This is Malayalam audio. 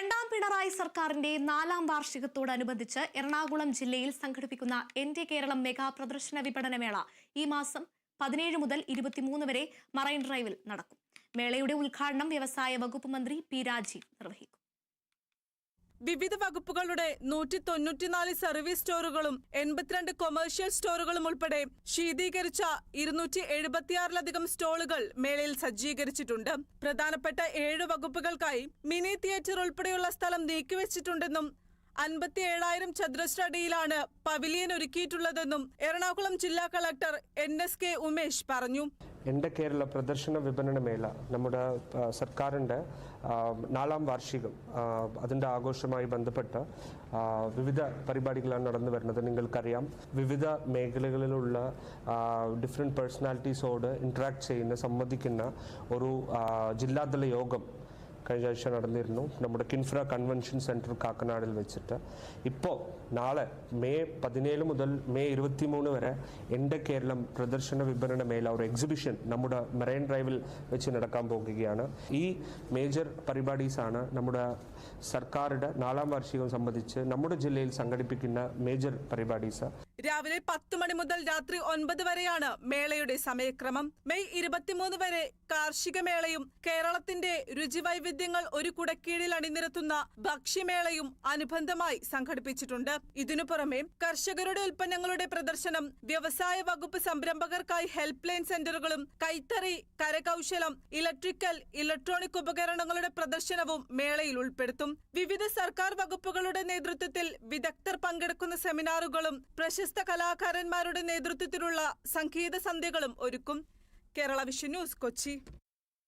രണ്ടാം പിണറായി സർക്കാരിന്റെ നാലാം വാർഷികത്തോടനുബന്ധിച്ച് എറണാകുളം ജില്ലയിൽ സംഘടിപ്പിക്കുന്ന എന്റെ കേരളം മെഗാ പ്രദർശന വിപണനമേള ഈ മാസം പതിനേഴ് മുതൽ ഇരുപത്തിമൂന്ന് വരെ മറൈൻ ഡ്രൈവിൽ നടക്കും. മേളയുടെ ഉദ്ഘാടനം വ്യവസായ വകുപ്പ് മന്ത്രി പി രാജീവ് നിർവഹിക്കും. വിവിധ വകുപ്പുകളുടെ നൂറ്റി തൊണ്ണൂറ്റിനാല് സർവീസ് സ്റ്റോറുകളും എൺപത്തിരണ്ട് കൊമേഴ്ഷ്യൽ സ്റ്റോറുകളും ഉൾപ്പെടെ ശീതീകരിച്ച ഇരുന്നൂറ്റി എഴുപത്തിയാറിലധികം സ്റ്റോളുകൾ മേളയിൽ സജ്ജീകരിച്ചിട്ടുണ്ട്. പ്രധാനപ്പെട്ട ഏഴ് വകുപ്പുകൾക്കായി മിനി തിയേറ്റർ ഉൾപ്പെടെയുള്ള സ്ഥലം നീക്കിവെച്ചിട്ടുണ്ടെന്നും അൻപത്തി ഏഴായിരം ചതുരശ്ര അടിയിലാണ് പവിലിയൻ ഒരുക്കിയിട്ടുള്ളതെന്നും എറണാകുളം ജില്ലാ collector N S K Umesh പറഞ്ഞു. എന്റെ കേരള പ്രദർശന വിപണന മേള നമ്മുടെ സർക്കാരിന്റെ നാലാം വാർഷികം അതിന്റെ ആഘോഷമായി ബന്ധപ്പെട്ട് വിവിധ പരിപാടികളാണ് നടന്നു വരുന്നത്. നിങ്ങൾക്കറിയാം വിവിധ മേഖലകളിലുള്ള ഡിഫറെന്റ് പേഴ്സണാലിറ്റീസോട് ഇൻട്രാക്ട് ചെയ്യുന്ന സംവദിക്കുന്ന ഒരു ജില്ലാതല യോഗം കഴിഞ്ഞ ആഴ്ച നടന്നിരുന്നു. നമ്മുടെ കിൻഫ്ര കൺവെൻഷൻ സെന്റർ കാക്കനാടിൽ വെച്ചിട്ട്. ഇപ്പോൾ നാളെ മെയ് പതിനേഴ് മുതൽ മെയ് ഇരുപത്തി മൂന്ന് വരെ എന്റെ കേരളം പ്രദർശന വിപണന മേല ഒരു എക്സിബിഷൻ നമ്മുടെ മെറൈൻ ഡ്രൈവിൽ വെച്ച് നടക്കാൻ പോകുകയാണ്. ഈ മേജർ പരിപാടീസാണ് നമ്മുടെ സർക്കാരുടെ നാലാം വാർഷികം സംബന്ധിച്ച് നമ്മുടെ ജില്ലയിൽ സംഘടിപ്പിക്കുന്ന മേജർ പരിപാടീസ്. രാവിലെ പത്ത് മണി മുതൽ രാത്രി ഒൻപത് വരെയാണ് മേളയുടെ സമയക്രമം. മെയ് ഇരുപത്തിമൂന്ന് വരെ കാർഷിക മേളയും കേരളത്തിന്റെ രുചിവൈവിധ്യങ്ങൾ ഒരു കുടക്കീഴിൽ അണിനിരത്തുന്ന ഭക്ഷ്യമേളയും അനുബന്ധമായി സംഘടിപ്പിച്ചിട്ടുണ്ട്. ഇതിനു പുറമെ കർഷകരുടെ ഉൽപ്പന്നങ്ങളുടെ പ്രദർശനം വ്യവസായ വകുപ്പ് സംരംഭകർക്കായി ഹെൽപ്പ് ലൈൻ സെന്ററുകളും കൈത്തറി കരകൗശലം ഇലക്ട്രിക്കൽ ഇലക്ട്രോണിക് ഉപകരണങ്ങളുടെ പ്രദർശനവും മേളയിൽ ഉൾപ്പെടുത്തും. വിവിധ സർക്കാർ വകുപ്പുകളുടെ നേതൃത്വത്തിൽ വിദഗ്ധർ പങ്കെടുക്കുന്ന സെമിനാറുകളും പ്രശസ്ത കലാകാരന്മാരുടെ നേതൃത്വത്തിലുള്ള സംഗീത സന്ധ്യകളും ഒരുക്കും. Kerala vision news Kochi.